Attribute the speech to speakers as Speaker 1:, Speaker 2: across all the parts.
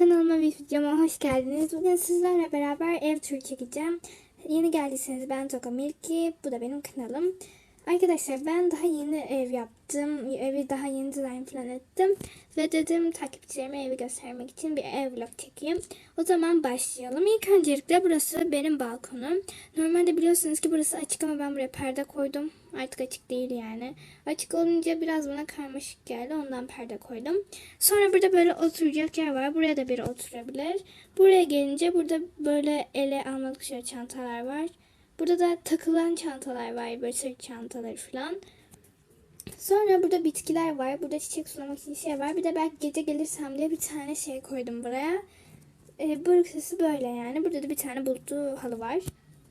Speaker 1: Kanalıma ve videoma hoş geldiniz. Bugün sizlerle beraber ev turu çekeceğim. Yeni geldiyseniz ben Toka Milki. Bu da benim kanalım. Arkadaşlar ben daha yeni ev yaptım. Evi daha yeni dizayn falan ettim. Ve dedim takipçilerime evi göstermek için bir ev vlog çekeyim. O zaman başlayalım. İlk öncelikle burası benim balkonum. Normalde biliyorsunuz ki burası açık ama ben buraya perde koydum. Artık açık değil yani. Açık olunca biraz bana karmaşık geldi. Ondan perde koydum. Sonra burada böyle oturacak yer var. Buraya da biri oturabilir. Buraya gelince burada böyle ele almalık şöyle çantalar var. Burada da takılan çantalar var. Böyle sırt çantaları falan. Sonra burada bitkiler var. Burada çiçek sulamak için şey var. Bir de belki gece gelirsem diye bir tane şey koydum buraya. Ee, burası böyle yani. Burada da bir tane bulutlu halı var.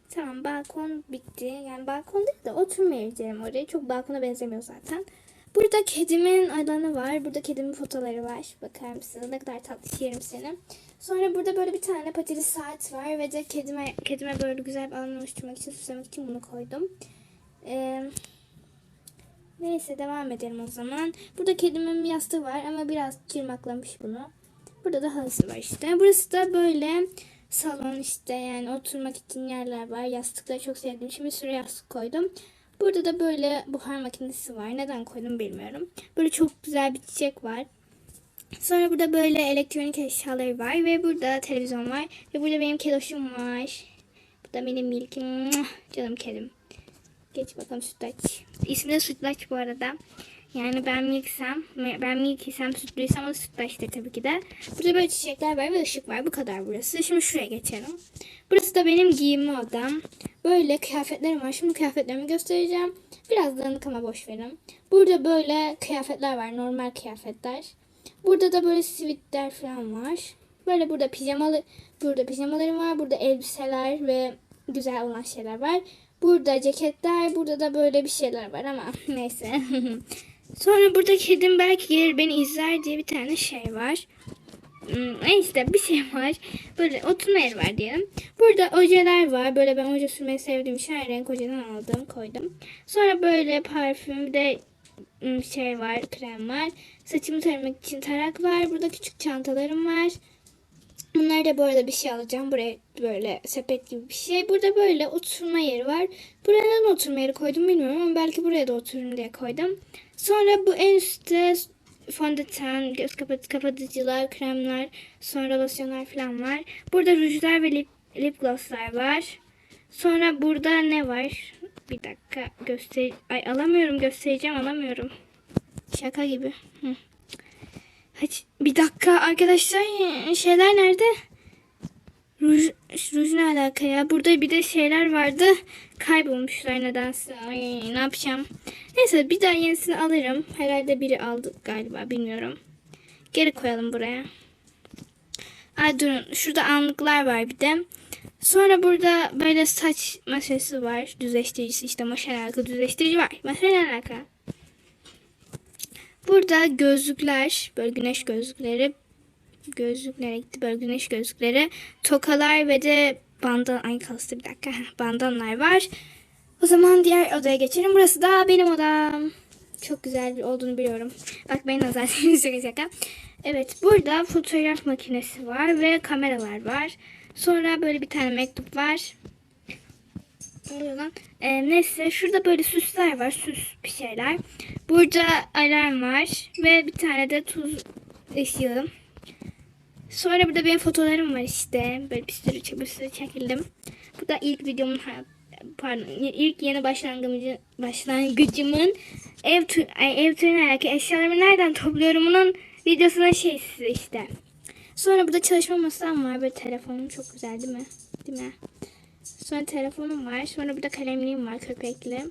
Speaker 1: Tamam balkon bitti. Yani balkon değil de oturma oraya. Çok balkona benzemiyor zaten. Burada kedimin alanı var. Burada kedimin fotoları var. Bakar mısınız? Ne kadar tatlı yerim seni. Sonra burada böyle bir tane patili saat var. Ve de kedime, kedime böyle güzel bir alan oluşturmak için, süslemek için bunu koydum. Ee, neyse devam edelim o zaman. Burada kedimin bir yastığı var ama biraz çırmaklamış bunu. Burada da halısı var işte. Burası da böyle salon işte yani oturmak için yerler var. Yastıkları çok sevdiğim için bir sürü yastık koydum. Burada da böyle buhar makinesi var. Neden koydum bilmiyorum. Böyle çok güzel bir çiçek var. Sonra burada böyle elektronik eşyaları var ve burada televizyon var ve burada benim kedoşum var. Bu da benim milkim. Canım kedim. Geç bakalım sütlaç. İsmi de sütlaç bu arada. Yani ben milksem, ben milk isem sütlüysem o sütlaçtır tabii ki de. Burada böyle çiçekler var ve ışık var. Bu kadar burası. Şimdi şuraya geçelim. Burası da benim giyinme odam. Böyle kıyafetlerim var. Şimdi kıyafetlerimi göstereceğim. Biraz dağınık ama boş verin. Burada böyle kıyafetler var. Normal kıyafetler. Burada da böyle sivitler falan var. Böyle burada pijamalı, burada pijamalarım var. Burada elbiseler ve güzel olan şeyler var. Burada ceketler, burada da böyle bir şeyler var ama neyse. Sonra burada kedim belki gelir beni izler diye bir tane şey var. Hmm, Neyse bir şey var. Böyle oturma yeri var diyelim. Burada ojeler var. Böyle ben oje sürmeyi sevdiğim için her renk ojeden aldım koydum. Sonra böyle parfüm bir de hmm, şey var krem var. Saçımı taramak için tarak var. Burada küçük çantalarım var. Bunları da bu arada bir şey alacağım. Buraya böyle sepet gibi bir şey. Burada böyle oturma yeri var. Buraya neden oturma yeri koydum bilmiyorum ama belki buraya da otururum diye koydum. Sonra bu en üstte fondöten, göz kapat kapatıcılar, kremler, sonra losyonlar falan var. Burada rujlar ve lip, lip glosslar var. Sonra burada ne var? Bir dakika göster Ay alamıyorum göstereceğim alamıyorum. Şaka gibi. Hı. Bir dakika arkadaşlar şeyler nerede? Ruj, ruj ne alaka ya? Burada bir de şeyler vardı. Kaybolmuşlar nedense. Ay ne yapacağım? Neyse bir daha yenisini alırım. Herhalde biri aldı galiba bilmiyorum. Geri koyalım buraya. Ay durun şurada anlıklar var bir de. Sonra burada böyle saç maşası var. Düzleştiricisi işte maşa alaka düzleştirici var. Maşa alaka? Burada gözlükler, böyle güneş gözlükleri, gözlüklere gitti böyle güneş gözlükleri, tokalar ve de bandan, ay kastı bir dakika, bandanlar var. O zaman diğer odaya geçelim. Burası da benim odam. Çok güzel olduğunu biliyorum. Bak benim şaka şaka. Evet burada fotoğraf makinesi var ve kameralar var. Sonra böyle bir tane mektup var. Oluyor lan? Ee, neyse şurada böyle süsler var. Süs bir şeyler. Burada alarm var. Ve bir tane de tuz ışığı. Sonra burada benim fotoğrafım var işte. Böyle bir sürü, bir sürü çekildim. Bu da ilk videomun pardon ilk yeni başlangıcı başlangıcımın ev ev turuna alakalı eşyalarımı nereden topluyorum bunun videosunun şeysi işte. Sonra burada çalışma masam var. Böyle telefonum çok güzel değil mi? Değil mi? Sonra telefonum var. Sonra burada kalemliğim var köpekli.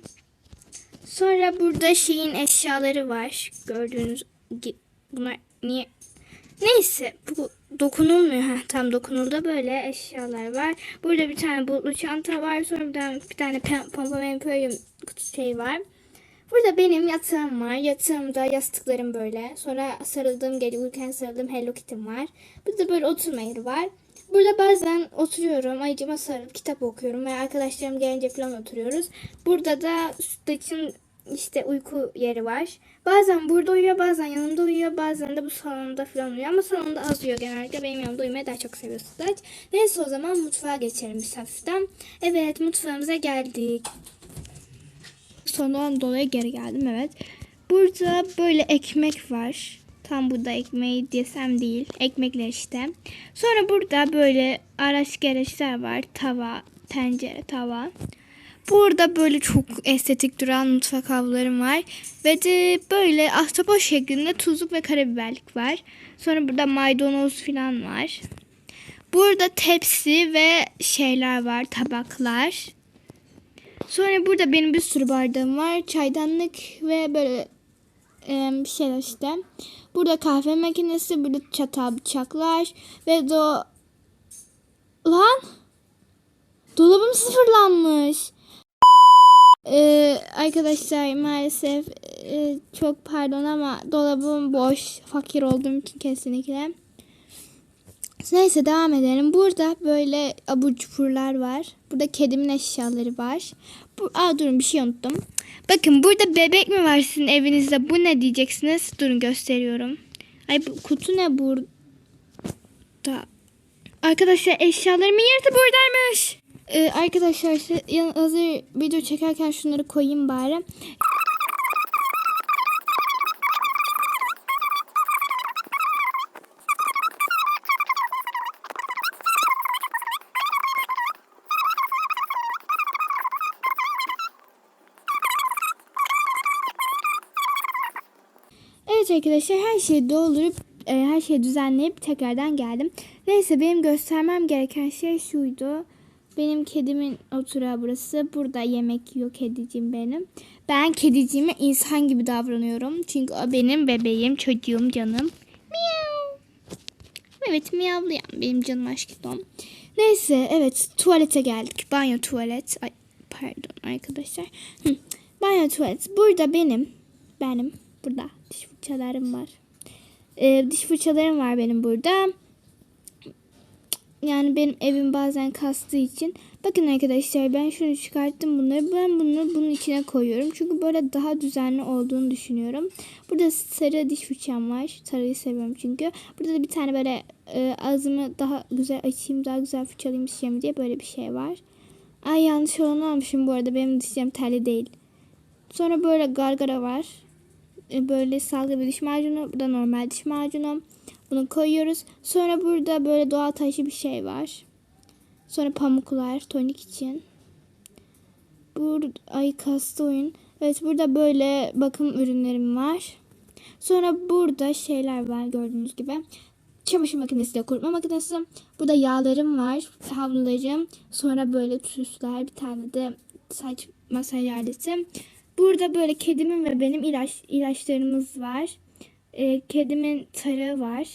Speaker 1: Sonra burada şeyin eşyaları var. Gördüğünüz. Bunlar niye? Neyse bu dokunulmuyor. Ha, tam dokunuldu böyle eşyalar var. Burada bir tane bulutlu çanta var. Sonra bir tane, bir tane Pompa Emporium kutu şey var. Burada benim yatağım var. Yatağımda yastıklarım böyle. Sonra sarıldığım gece uyurken sarıldığım Hello Kitty'm var. Burada böyle oturma yeri var. Burada bazen oturuyorum. Ayıcıma sarılıp kitap okuyorum. Ve arkadaşlarım gelince falan oturuyoruz. Burada da sütlaçın işte uyku yeri var. Bazen burada uyuyor, bazen yanımda uyuyor, bazen de bu salonda falan uyuyor. Ama salonda az uyuyor genellikle. Benim yanımda uyumayı daha çok seviyor Sıdaç. Neyse o zaman mutfağa geçelim biz. Evet mutfağımıza geldik. Sonradan dolayı geri geldim evet. Burada böyle ekmek var. Tam burada ekmeği desem değil. Ekmekler işte. Sonra burada böyle araç gereçler var. Tava, tencere, tava. Burada böyle çok estetik duran mutfak havlularım var. Ve de böyle ahtapot şeklinde tuzluk ve karabiberlik var. Sonra burada maydanoz falan var. Burada tepsi ve şeyler var, tabaklar. Sonra burada benim bir sürü bardağım var. Çaydanlık ve böyle e, bir şeyler işte. Burada kahve makinesi, burada çatal bıçaklar ve do... Lan! Dolabım sıfırlanmış. Ee, arkadaşlar maalesef çok pardon ama dolabım boş. Fakir olduğum için kesinlikle. Neyse devam edelim. Burada böyle abur cuburlar var. Burada kedimin eşyaları var. Bu, aa durun bir şey unuttum. Bakın burada bebek mi var sizin evinizde? Bu ne diyeceksiniz? Durun gösteriyorum. Ay bu kutu ne burada? Arkadaşlar eşyalarımın yarısı buradaymış. Ee, arkadaşlar hazır video çekerken şunları koyayım bari. Evet arkadaşlar her şeyi doldurup e, her şeyi düzenleyip tekrardan geldim. Neyse benim göstermem gereken şey şuydu. Benim kedimin oturağı burası. Burada yemek yiyor kedicim benim. Ben kediciğime insan gibi davranıyorum. Çünkü o benim bebeğim, çocuğum, canım. Miyav. Evet miyavlayan benim canım aşkım. Neyse evet tuvalete geldik. Banyo tuvalet. Ay pardon arkadaşlar. Hı. Banyo tuvalet. Burada benim. Benim. Burada diş fırçalarım var. Ee, diş fırçalarım var benim burada. Yani benim evim bazen kastığı için. Bakın arkadaşlar ben şunu çıkarttım bunları. Ben bunu bunun içine koyuyorum. Çünkü böyle daha düzenli olduğunu düşünüyorum. Burada sarı diş fırçam var. Sarıyı seviyorum çünkü. Burada da bir tane böyle e, ağzımı daha güzel açayım, daha güzel fırçalayayım dişlerimi diye böyle bir şey var. Ay yanlış olanı almışım bu arada. Benim dişlerim telli değil. Sonra böyle gargara var. E, böyle salgı bir diş macunu. Bu da normal diş macunu. Bunu koyuyoruz. Sonra burada böyle doğal taşı bir şey var. Sonra pamuklar tonik için. Burada ay kastı oyun. Evet burada böyle bakım ürünlerim var. Sonra burada şeyler var gördüğünüz gibi. Çamaşır makinesi de kurutma makinesi. Burada yağlarım var. Havlularım. Sonra böyle süsler. Bir tane de saç masaj aleti. Burada böyle kedimin ve benim ilaç ilaçlarımız var. Ee, kedimin tarağı var.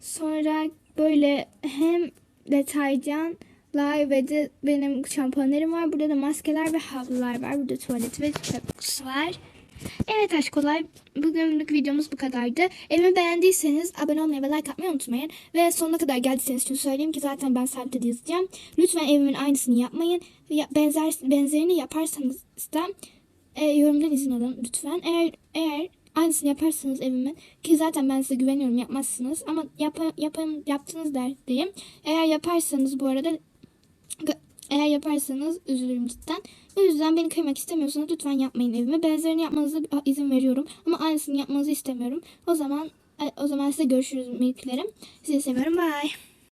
Speaker 1: Sonra böyle hem deterjanlar ve de benim şampuanlarım var. Burada da maskeler ve havlular var. Burada tuvalet ve kutusu var. Evet aşkolar bugünlük videomuz bu kadardı. Evimi beğendiyseniz abone olmayı ve like atmayı unutmayın. Ve sonuna kadar geldiyseniz şunu söyleyeyim ki zaten ben sabitte yazacağım. Lütfen evimin aynısını yapmayın. Benzer, benzerini yaparsanız da e, yorumdan izin alın lütfen. Eğer eğer aynısını yaparsanız evimin ki zaten ben size güveniyorum yapmazsınız ama yap, yapın yaptınız der diyeyim. Eğer yaparsanız bu arada Eğer yaparsanız üzülürüm cidden. O yüzden beni kırmak istemiyorsanız lütfen yapmayın evime. Benzerini yapmanıza izin veriyorum. Ama aynısını yapmanızı istemiyorum. O zaman o zaman size görüşürüz milklerim. Sizi seviyorum. Bye.